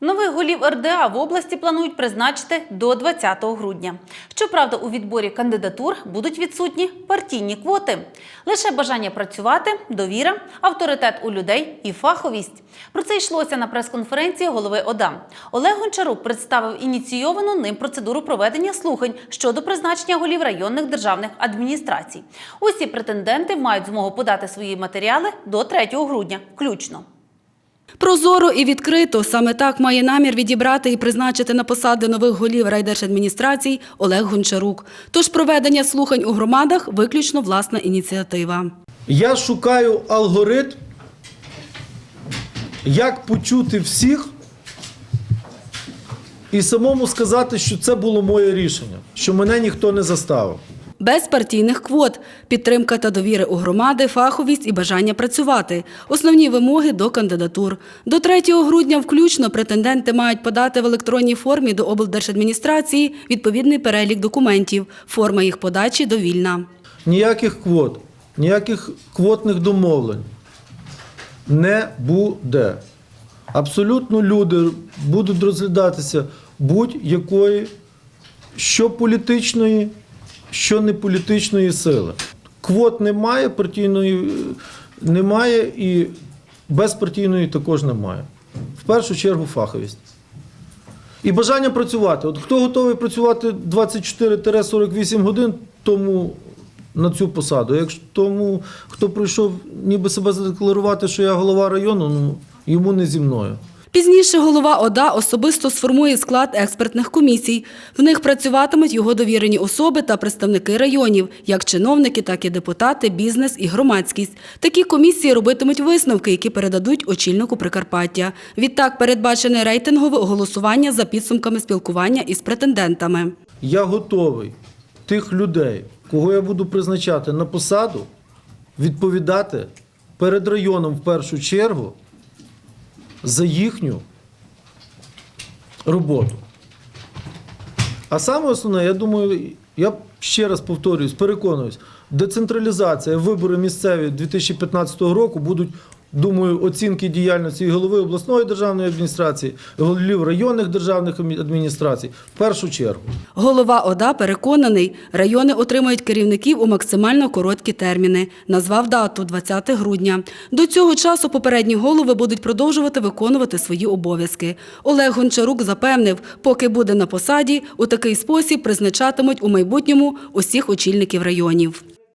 Нових голів РДА в області планують призначити до 20 грудня. Щоправда, у відборі кандидатур будуть відсутні партійні квоти. Лише бажання працювати, довіра, авторитет у людей і фаховість. Про це йшлося на прес-конференції голови ОДА. Олег Гончарук представив ініційовану ним процедуру проведення слухань щодо призначення голів районних державних адміністрацій. Усі претенденти мають змогу подати свої матеріали до 3 грудня, включно. Прозоро і відкрито саме так має намір відібрати і призначити на посади нових голів райдержадміністрацій Олег Гончарук. Тож проведення слухань у громадах виключно власна ініціатива. Я шукаю алгоритм, як почути всіх і самому сказати, що це було моє рішення, що мене ніхто не заставив. Без партійних квот, підтримка та довіри у громади, фаховість і бажання працювати. Основні вимоги до кандидатур. До 3 грудня включно претенденти мають подати в електронній формі до облдержадміністрації відповідний перелік документів. Форма їх подачі довільна. Ніяких квот, ніяких квотних домовлень не буде. Абсолютно люди будуть розглядатися будь-якої, що політичної, що неполітичної сили. Квот немає, партійної немає і безпартійної також немає. В першу чергу фаховість. І бажання працювати. От хто готовий працювати 24-48 годин, тому на цю посаду. Якщо тому, хто прийшов ніби себе задекларувати, що я голова району, ну йому не зі мною. Пізніше голова ОДА особисто сформує склад експертних комісій. В них працюватимуть його довірені особи та представники районів, як чиновники, так і депутати, бізнес і громадськість. Такі комісії робитимуть висновки, які передадуть очільнику Прикарпаття. Відтак передбачене рейтингове голосування за підсумками спілкування із претендентами. Я готовий тих людей, кого я буду призначати на посаду, відповідати перед районом в першу чергу за їхню роботу. А саме основне, я думаю, я ще раз повторююсь, переконуюсь, децентралізація, вибори місцеві 2015 року будуть, думаю, оцінки діяльності голови обласної державної адміністрації, голів районних державних адміністрацій в першу чергу. Голова ОДА переконаний, райони отримають керівників у максимально короткі терміни. Назвав дату 20 грудня. До цього часу попередні голови будуть продовжувати виконувати свої обов'язки. Олег Гончарук запевнив, поки буде на посаді, у такий спосіб призначатимуть у майбутньому усіх очільників районів.